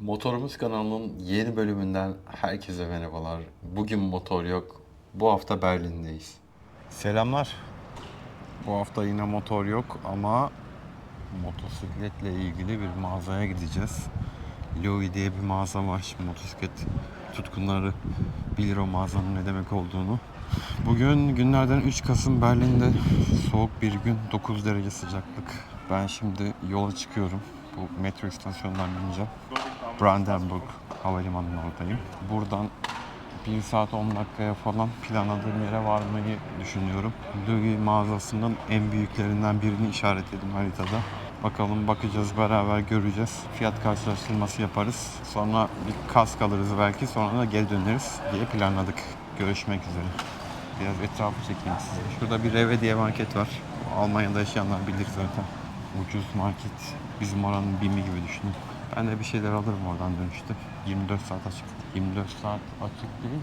Motorumuz kanalının yeni bölümünden herkese merhabalar. Bugün motor yok. Bu hafta Berlin'deyiz. Selamlar. Bu hafta yine motor yok ama motosikletle ilgili bir mağazaya gideceğiz. Louis diye bir mağaza var. Şimdi motosiklet tutkunları bilir o mağazanın ne demek olduğunu. Bugün günlerden 3 Kasım Berlin'de soğuk bir gün 9 derece sıcaklık. Ben şimdi yola çıkıyorum. Bu metro istasyonundan bineceğim. Brandenburg Havalimanı'nın oradayım. Buradan 1 saat 10 dakikaya falan planladığım yere varmayı düşünüyorum. Louis mağazasının en büyüklerinden birini işaretledim haritada. Bakalım bakacağız beraber göreceğiz. Fiyat karşılaştırması yaparız. Sonra bir kask alırız belki sonra da geri döneriz diye planladık. Görüşmek üzere. Biraz etrafı çekeyim size. Şurada bir Reve diye market var. Almanya'da yaşayanlar bilir zaten. Ucuz market. Bizim oranın BİM'i gibi düşünün. Ben de bir şeyler alırım oradan dönüşte. 24 saat açık. 24 saat açık değil.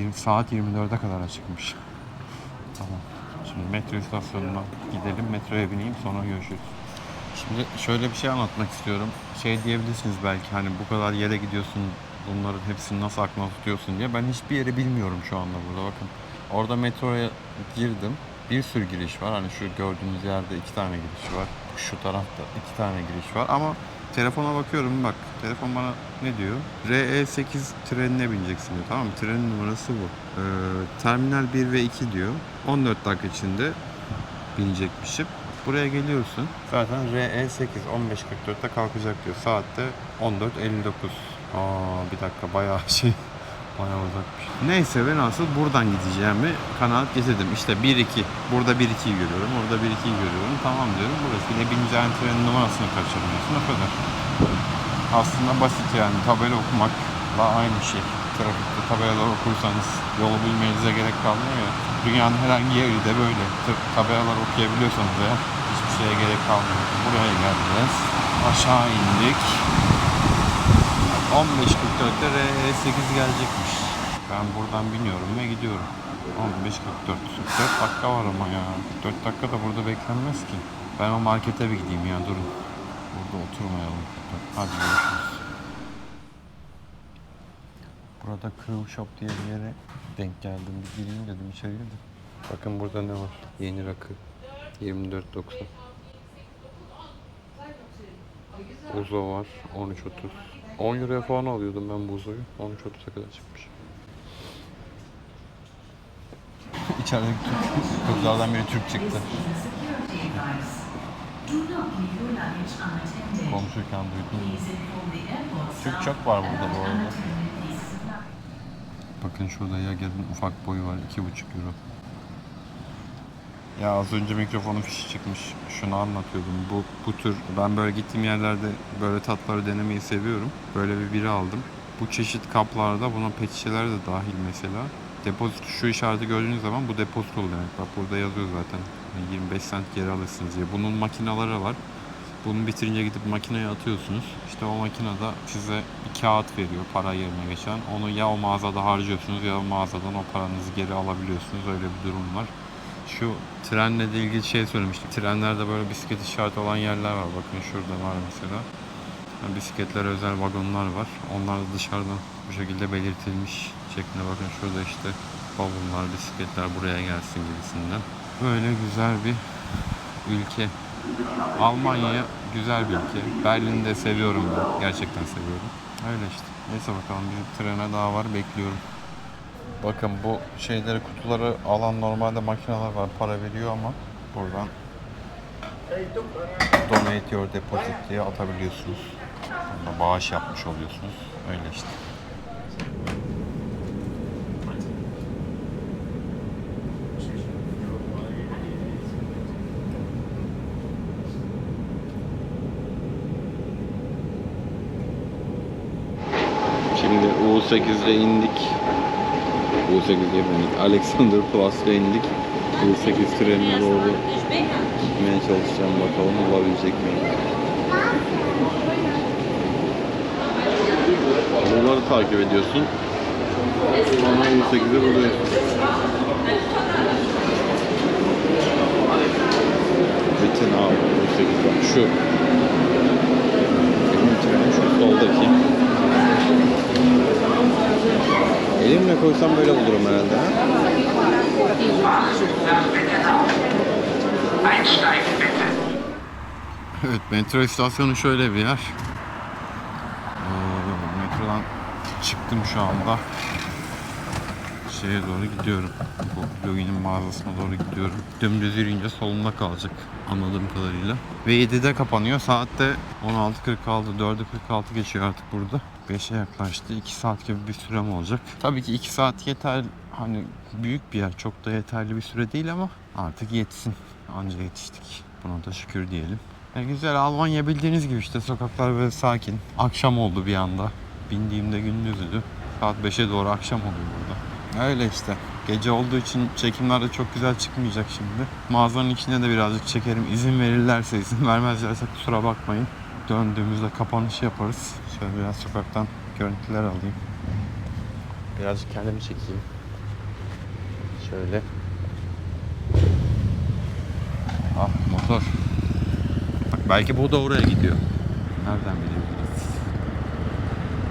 20 saat 24'e kadar açıkmış. Tamam. Şimdi metro istasyonuna gidelim. Metroya bineyim sonra görüşürüz. Şimdi şöyle bir şey anlatmak istiyorum. Şey diyebilirsiniz belki hani bu kadar yere gidiyorsun bunların hepsini nasıl aklına tutuyorsun diye. Ben hiçbir yeri bilmiyorum şu anda burada bakın. Orada metroya girdim. Bir sürü giriş var. Hani şu gördüğünüz yerde iki tane giriş var. Şu tarafta iki tane giriş var ama telefona bakıyorum bak. Telefon bana ne diyor? RE8 trenine bineceksin diyor. Tamam mı? Trenin numarası bu. Ee, terminal 1 ve 2 diyor. 14 dakika içinde binecekmişim. Buraya geliyorsun. Zaten RE8 15.44'te kalkacak diyor. Saatte 14.59. Aa bir dakika bayağı şey bayağı uzakmış. Neyse ben asıl buradan gideceğimi kanaat getirdim. İşte 1-2. Burada 1-2'yi görüyorum. Orada 1-2'yi görüyorum. Tamam diyorum. Burası yine bineceğin trenin numarasını kaçırmıyorsun. O kadar. Aslında basit yani. Tabela okumakla aynı şey. Trafikte tabelalar okursanız yolu bilmenize gerek kalmıyor ya. Dünyanın herhangi yeri de böyle. Tab- Tabelalar okuyabiliyorsanız eğer hiçbir şeye gerek kalmıyor. Buraya geleceğiz. Aşağı indik. 15.44'te RE8 gelecekmiş. Ben buradan biniyorum ve gidiyorum. 15.44. 4 dakika var ama ya. 4 dakika da burada beklenmez ki. Ben o markete bir gideyim ya durun. Burada oturmayalım. Hadi görüşürüz. Burada Crew Shop diye bir yere denk geldim. Bir gireyim dedim içeriye de. Bakın burada ne var? Yeni rakı. 24.90. Uzo var 13.30. 10 euroya falan alıyordum ben bu Uzo'yu. 13.30'a kadar çıkmış. İçerideki Türk kızlardan biri Türk çıktı. Konuşurken duydum. Türk çok var burada bu arada. Bakın şurada Yager'in ufak boyu var. 2,5 euro. Ya az önce mikrofonun fişi çıkmış. Şunu anlatıyordum. Bu, bu tür ben böyle gittiğim yerlerde böyle tatları denemeyi seviyorum. Böyle bir biri aldım. Bu çeşit kaplarda buna pet de dahil mesela. Depozito şu işareti gördüğünüz zaman bu depozito demek. Bak burada yazıyor zaten. 25 cent geri alırsınız diye. Bunun makinaları var. Bunu bitirince gidip makineye atıyorsunuz. İşte o makinede size bir kağıt veriyor para yerine geçen. Onu ya o mağazada harcıyorsunuz ya o mağazadan o paranızı geri alabiliyorsunuz. Öyle bir durum var. Şu trenle de ilgili şey söylemiştim. Trenlerde böyle bisiklet işareti olan yerler var. Bakın şurada var mesela. Yani bisikletlere özel vagonlar var. Onlar da dışarıdan bu şekilde belirtilmiş şeklinde. Bakın şurada işte bavullar, bisikletler buraya gelsin gibisinden. Böyle güzel bir ülke. Almanya güzel bir ülke. Berlin'i de seviyorum ben. Gerçekten seviyorum. Öyle işte. Neyse bakalım bir trene daha var. Bekliyorum. Bakın bu şeyleri kutuları alan normalde makineler var. Para veriyor ama buradan donate your deposit diye atabiliyorsunuz. Bunda bağış yapmış oluyorsunuz. Öyle işte. Şimdi U8'de indik. U8 yemedik. Alexander indik. U8 trenine doğru gitmeye çalışacağım. Bakalım bulabilecek miyim? Bunları takip ediyorsun. Sonra U8'e buluyorsun. Abi U8 bak şu. Benim trenim şu soldaki. Bulursam böyle bulurum herhalde. Ha? Evet, metro istasyonu şöyle bir yer. Ee, metrodan çıktım şu anda. Şeye doğru gidiyorum. Bu Logi'nin mağazasına doğru gidiyorum. Dümdüz yürüyünce solumda kalacak anladığım kadarıyla. Ve 7'de kapanıyor. Saatte 16.46, 4'e 46 geçiyor artık burada. 5'e yaklaştı. 2 saat gibi bir sürem olacak. Tabii ki 2 saat yeter. Hani büyük bir yer. Çok da yeterli bir süre değil ama artık yetsin. Anca yetiştik. Buna da şükür diyelim. E güzel Almanya bildiğiniz gibi işte sokaklar böyle sakin. Akşam oldu bir anda. Bindiğimde gündüzdü. Saat 5'e doğru akşam oluyor burada. Öyle işte. Gece olduğu için çekimler de çok güzel çıkmayacak şimdi. Mağazanın içinde de birazcık çekerim. İzin verirlerse izin vermezlerse kusura bakmayın. Döndüğümüzde kapanış yaparız. Şöyle biraz sokaktan görüntüler alayım. Birazcık kendimi çekeyim. Şöyle. Ah motor. Bak belki bu da oraya gidiyor. Nereden bilebiliriz?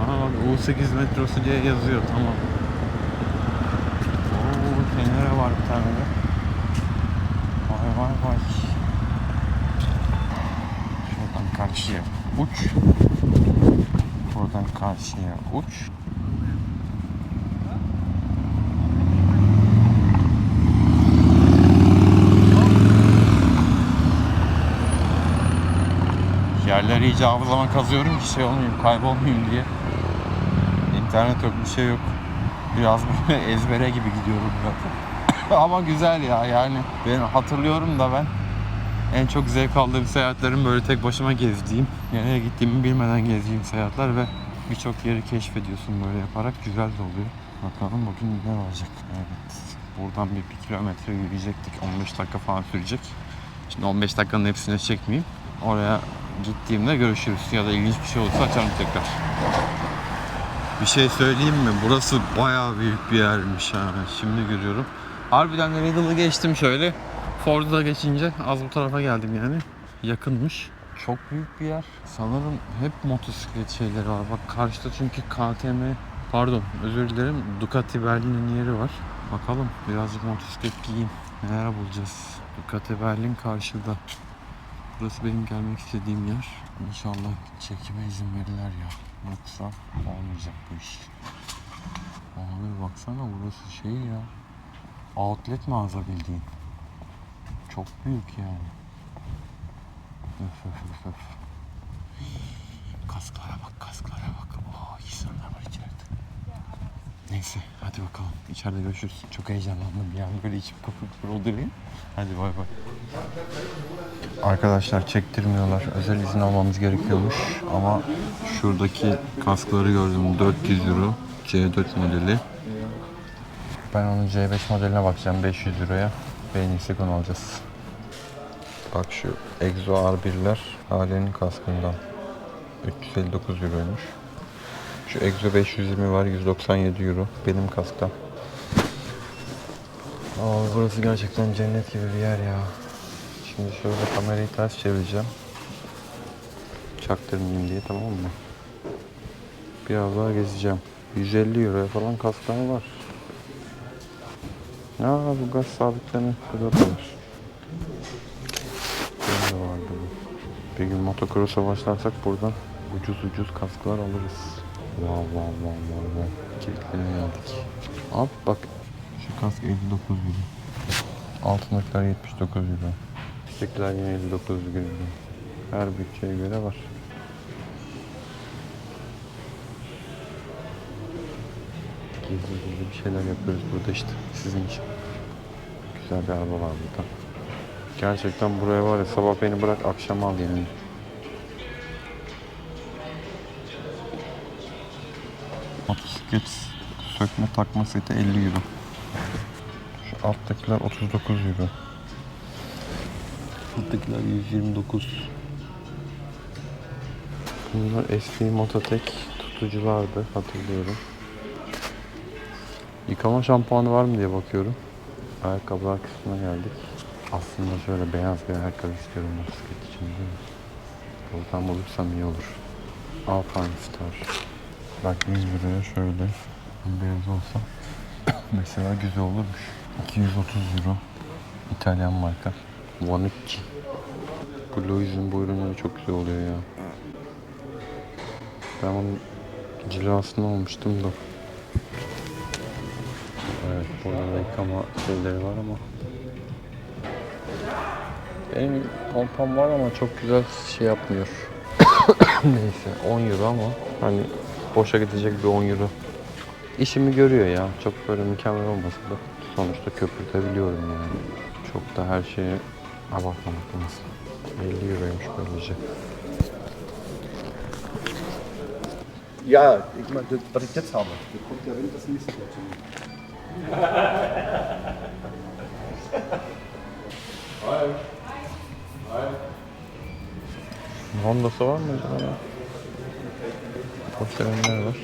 Aa bak U8 metrosu diye yazıyor tamam. Oo kenara var bir tane de. Vay vay vay. Karşıya uç. Buradan karşıya uç. Yerleri iyice hafızama kazıyorum ki şey olmayayım, kaybolmayayım diye. İnternet yok, bir şey yok. Biraz böyle ezbere gibi gidiyorum zaten. Ama güzel ya yani. Ben hatırlıyorum da ben en çok zevk aldığım seyahatlerim böyle tek başıma gezdiğim, nereye gittiğimi bilmeden gezdiğim seyahatler ve birçok yeri keşfediyorsun böyle yaparak güzel de oluyor. Bakalım bugün ne olacak. Evet. Buradan bir, bir kilometre yürüyecektik. 15 dakika falan sürecek. Şimdi 15 dakikanın hepsini çekmeyeyim. Oraya gittiğimde görüşürüz. Ya da ilginç bir şey olursa açarım tekrar. Bir şey söyleyeyim mi? Burası bayağı büyük bir yermiş ha. Şimdi görüyorum. Harbiden de Riddle'ı geçtim şöyle. Ford'u da geçince az bu tarafa geldim yani. Yakınmış. Çok büyük bir yer. Sanırım hep motosiklet şeyleri var. Bak karşıda çünkü KTM pardon özür dilerim Ducati Berlin'in yeri var. Bakalım birazcık motosiklet giyeyim. Neler bulacağız. Ducati Berlin karşıda. Burası benim gelmek istediğim yer. İnşallah çekime izin verirler ya. Yoksa olmayacak bu iş. Abi baksana burası şey ya. Outlet mağaza bildiğin. Çok büyük yani. Öf öf öf öf. Kasklara bak kasklara bak. Oo insanlar var içeride. Neyse hadi bakalım. İçeride görüşürüz. Çok heyecanlandım bir an böyle içim kapı kırıldı Hadi bay bay. Arkadaşlar çektirmiyorlar. Özel izin almamız gerekiyormuş. Ama şuradaki kaskları gördüm. 400 euro. C4 modeli. Ben onun C5 modeline bakacağım 500 euroya. Beğenirsek onu alacağız. Bak şu Exo R1'ler Hale'nin kaskından. 359 euroymuş. Şu Exo 520 var 197 euro. Benim kasktan. Aa, burası gerçekten cennet gibi bir yer ya. Şimdi şöyle kamerayı ters çevireceğim. Çaktırmayayım diye tamam mı? Biraz daha gezeceğim. 150 euroya falan kasklar var. Ne bu gaz sabitleme şurada da var. Bir gün motocross'a başlarsak buradan ucuz ucuz kasklar alırız. Wow wow wow wow wow. Kilitlerine geldik. Abi bak şu kask 59 euro. Altındakiler 79 euro. Üsttekiler yine 59 euro. Her bütçeye göre var. Gizli gizli bir şeyler yapıyoruz burada işte sizin için. Güzel bir araba var burada. Gerçekten buraya var ya sabah beni bırak akşam al yani. Motosiklet sökme takma seti 50 euro. Şu alttakiler 39 euro. Alttakiler 129. Bunlar SP Mototek tutuculardı hatırlıyorum. Yıkama şampuanı var mı diye bakıyorum. Ayakkabılar kısmına geldik. Aslında şöyle beyaz bir ayakkabı istiyorum motosiklet için değil mi? Buradan bulursam iyi olur. Alpine Star. Bak 100 liraya şöyle beyaz olsa mesela güzel olurmuş. 230 euro. İtalyan marka. Vanucci. Bu Louis'in bu ürünleri çok güzel oluyor ya. Ben onun cilasını almıştım da. Evet, burada da yıkama şeyleri var ama. Benim pompam var ama çok güzel şey yapmıyor. Neyse 10 euro ama hani boşa gidecek bir 10 euro. İşimi görüyor ya. Çok böyle mükemmel olmasa da sonuçta köpürtebiliyorum yani. Çok da her şeye abartmamak lazım. 50 euroymuş böylece. Ja, ik, maar dat, wat ik net zei, dat komt ja dat is niet zo goed. Honda'sı var mı acaba? ya? Porselenler var.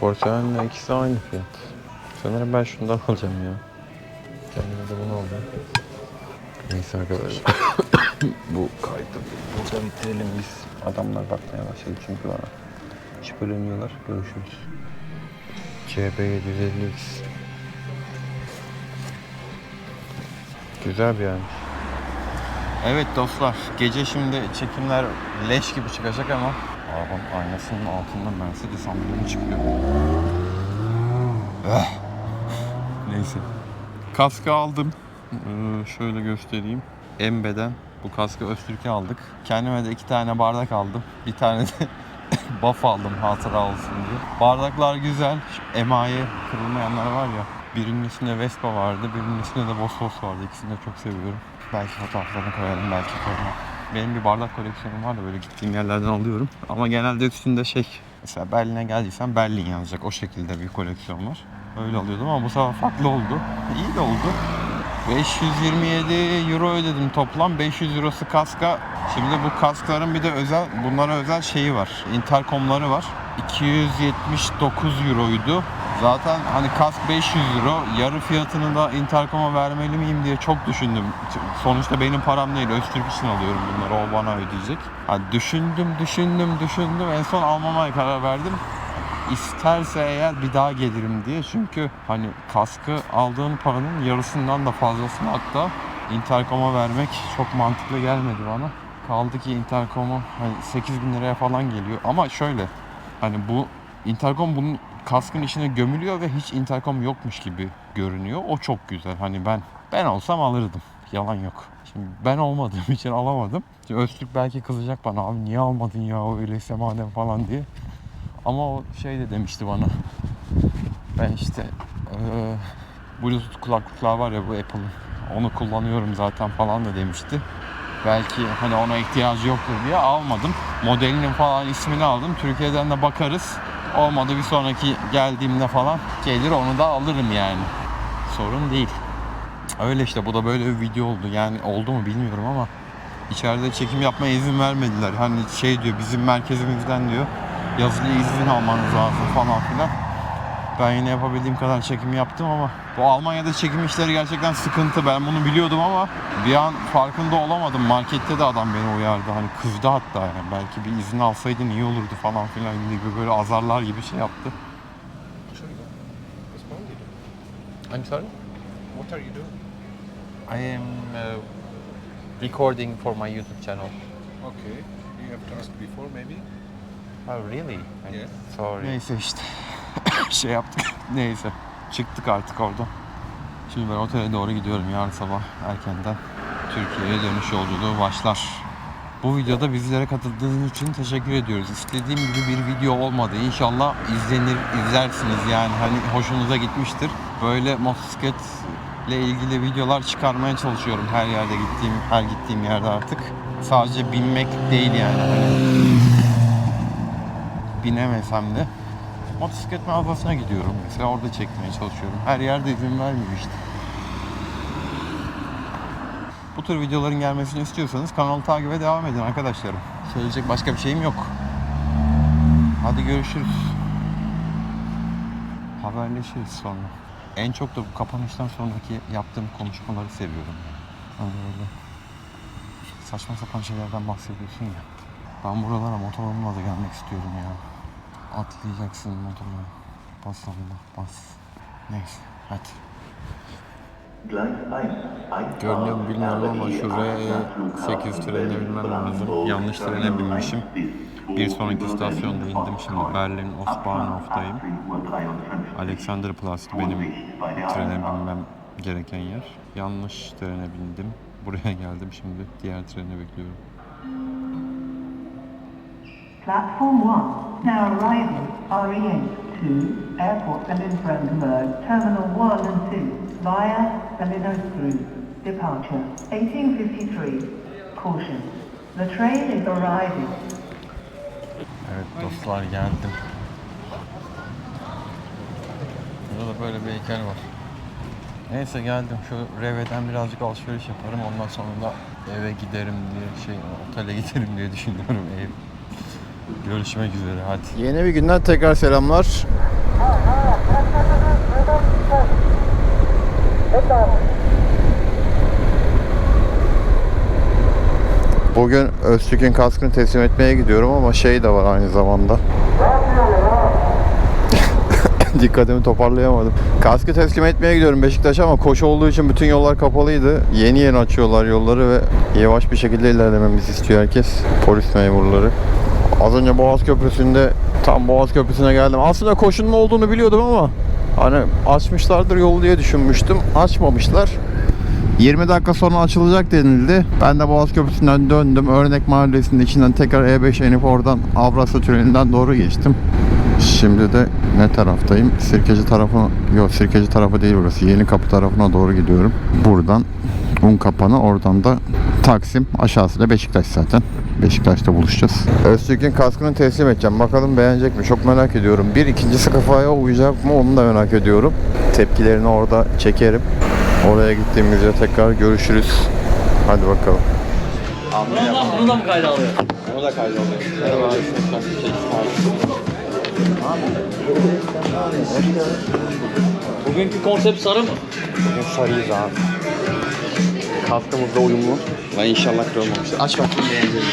Porselenle ikisi aynı fiyat. Sanırım ben şundan alacağım ya. Kendime de bunu alacağım. Neyse arkadaşlar. Bu kaydı burada bitirelim biz. Adamlar bakmaya başladı çünkü bana. Şüpheleniyorlar. Görüşürüz. CB750X Güzel bir yermiş. Evet dostlar, gece şimdi çekimler leş gibi çıkacak ama arabanın aynasının altında Mercedes amblemi çıkıyor. Eh. Neyse. Kaskı aldım. Ee, şöyle göstereyim. Embe'den bu kaskı Öztürk'e aldık. Kendime de iki tane bardak aldım. Bir tane de buff aldım hatıra olsun diye. Bardaklar güzel. Şu emaye kırılmayanlar var ya. Birinin üstünde Vespa vardı, birinin üstünde de Vosvos vardı. İkisini de çok seviyorum. Belki fotoğraflarını koyarım, belki koymam. Benim bir bardak koleksiyonum var da böyle gittiğim yerlerden alıyorum. Ama genelde üstünde şey, mesela Berlin'e geldiysen Berlin yazacak. O şekilde bir koleksiyon var. Öyle alıyordum ama bu sefer farklı oldu. İyi de oldu. 527 euro ödedim toplam. 500 eurosu kaska. Şimdi bu kaskların bir de özel, bunlara özel şeyi var. Interkomları var. 279 euroydu. Zaten hani kask 500 euro. Yarı fiyatını da interkoma vermeli miyim diye çok düşündüm. Sonuçta benim param değil. Öztürk için alıyorum bunları. O bana ödeyecek. Ha, düşündüm, düşündüm, düşündüm. En son almamaya karar verdim isterse eğer bir daha gelirim diye. Çünkü hani kaskı aldığın paranın yarısından da fazlasını hatta Intercom'a vermek çok mantıklı gelmedi bana. Kaldı ki Intercom'u hani 8 bin liraya falan geliyor. Ama şöyle hani bu Intercom bunun kaskın içine gömülüyor ve hiç Intercom yokmuş gibi görünüyor. O çok güzel. Hani ben ben olsam alırdım. Yalan yok. Şimdi ben olmadığım için alamadım. Şimdi Öztürk belki kızacak bana abi niye almadın ya öyleyse madem falan diye. Ama o şey de demişti bana. Ben işte eee Bluetooth kulaklıklar var ya bu Apple'ın. Onu kullanıyorum zaten falan da demişti. Belki hani ona ihtiyacı yoktur diye almadım. Modelinin falan ismini aldım. Türkiye'den de bakarız. Olmadı bir sonraki geldiğimde falan gelir onu da alırım yani. Sorun değil. Öyle işte bu da böyle bir video oldu. Yani oldu mu bilmiyorum ama içeride çekim yapmaya izin vermediler. Hani şey diyor bizim merkezimizden diyor yazılı izin almanız lazım falan filan. Ben yine yapabildiğim kadar çekim yaptım ama bu Almanya'da çekim işleri gerçekten sıkıntı. Ben bunu biliyordum ama bir an farkında olamadım. Markette de adam beni uyardı. Hani kızdı hatta yani. Belki bir izin alsaydın iyi olurdu falan filan gibi böyle azarlar gibi şey yaptı. I'm sorry? What are you doing? I am recording for my YouTube channel. Okay, you have to ask before maybe? Oh really? Yeah. Sorry. Neyse işte. şey yaptık. Neyse. Çıktık artık oradan. Şimdi ben otele doğru gidiyorum yarın sabah erkenden. Türkiye'ye dönüş yolculuğu başlar. Bu videoda bizlere katıldığınız için teşekkür ediyoruz. İstediğim gibi bir video olmadı. İnşallah izlenir, izlersiniz yani hani hoşunuza gitmiştir. Böyle motosikletle ilgili videolar çıkarmaya çalışıyorum her yerde gittiğim, her gittiğim yerde artık. Sadece binmek değil yani hani binemesem de motosiklet mağazasına gidiyorum mesela orada çekmeye çalışıyorum. Her yerde izin vermiyor işte. Bu tür videoların gelmesini istiyorsanız kanalı takibe devam edin arkadaşlarım. Söyleyecek başka bir şeyim yok. Hadi görüşürüz. Haberleşiriz sonra. En çok da bu kapanıştan sonraki yaptığım konuşmaları seviyorum. Hani böyle saçma sapan şeylerden bahsediyorsun ya. Ben buralara motorumla da gelmek istiyorum ya. Atlayacaksın motorla. Bas Allah bas. Neyse. Hadi. Gleis 1, Görünüyor bilmiyorum ama şu R8 trenine binmem lazım. Yanlış trene binmişim. Bir sonraki istasyonda indim şimdi. Berlin Ostbahnhof'tayım. Alexanderplatz'tı benim trene binmem gereken yer. Yanlış trene bindim. Buraya geldim şimdi. Diğer treni bekliyorum. Platform 1, now arriving REH 2, Airport Berlin-Brandenburg, Terminal 1 and 2, via Berlin Ostrom. Departure 1853. Caution, the train is arriving. Evet dostlar geldim. Burada da böyle bir heykel var. Neyse geldim. Şu Reve'den birazcık alışveriş yaparım. Ondan sonra da eve giderim diye şey otele giderim diye düşünüyorum ev. Görüşmek üzere hadi. Yeni bir günden tekrar selamlar. Bugün Öztürk'ün kaskını teslim etmeye gidiyorum ama şey de var aynı zamanda. Dikkatimi toparlayamadım. Kaskı teslim etmeye gidiyorum Beşiktaş'a ama koşu olduğu için bütün yollar kapalıydı. Yeni yeni açıyorlar yolları ve yavaş bir şekilde ilerlememizi istiyor herkes. Polis memurları. Az önce Boğaz Köprüsü'nde tam Boğaz Köprüsü'ne geldim. Aslında koşunun olduğunu biliyordum ama hani açmışlardır yolu diye düşünmüştüm. Açmamışlar. 20 dakika sonra açılacak denildi. Ben de Boğaz Köprüsü'nden döndüm. Örnek Mahallesi'nin içinden tekrar E5 inip oradan Avrasya Tüneli'nden doğru geçtim. Şimdi de ne taraftayım? Sirkeci tarafına, yok Sirkeci tarafı değil burası. Yeni Kapı tarafına doğru gidiyorum. Buradan Un kapanı oradan da Taksim aşağısı da Beşiktaş zaten. Beşiktaş'ta buluşacağız. Öztürk'ün kaskını teslim edeceğim. Bakalım beğenecek mi? Çok merak ediyorum. Bir ikincisi kafaya uyacak mı? Onu da merak ediyorum. Tepkilerini orada çekerim. Oraya gittiğimizde tekrar görüşürüz. Hadi bakalım. Allah bunu da mı kayda alıyor? Onu da kaydoluyor. Bugünkü konsept sarı mı? Bugün sarıyız abi. Kaskımızla uyumlu. Ve inşallah kırılmamıştır. Aç bakayım beğeneceğim.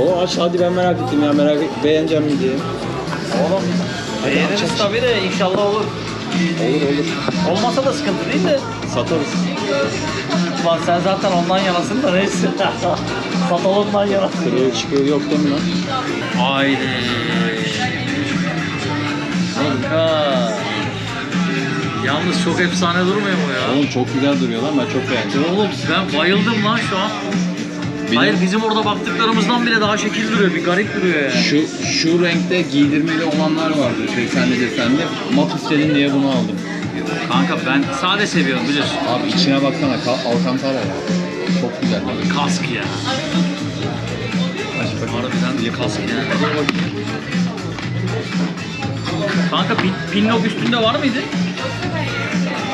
O aç hadi ben merak ettim ya merak et, beğeneceğim mi diye. Oğlum beğeniriz tabii de inşallah olur. Olur olur. Olmasa da sıkıntı değil de. Satarız. Lan sen zaten ondan yanasın da neyse. Satalımdan yanasın. Kırıyor çıkıyor yok değil mi lan? Haydi. Kanka. Yalnız çok efsane durmuyor mu ya? Oğlum çok güzel duruyor lan ben çok beğendim. Oğlum ben bayıldım lan şu an. Hayır bizim orada baktıklarımızdan bile daha şekil duruyor. Bir garip duruyor yani. Şu şu renkte giydirmeli olanlar vardı desenli desenli. Mat istedin diye bunu aldım. Kanka ben sade seviyorum biliyorsun. Abi içine baksana ka- Alcantara ya. Çok güzel. Kask ya. Harbiden kask ya. Kanka pin, pinlock üstünde var mıydı?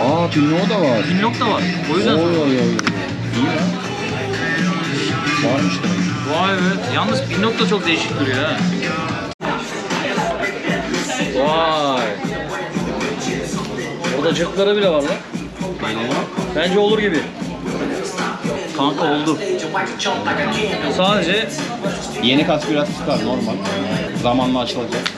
Aa Pinot da var. Pinlock da var. O yüzden Oy oy oy. İyi lan. Varmış demek. Vay be. Yalnız Pinlock da çok değişik duruyor ha. Vay. Orada cırtları bile var lan. Bence olur gibi. Kanka oldu. Sadece Yeni kask biraz sıkar normal. Zamanla açılacak.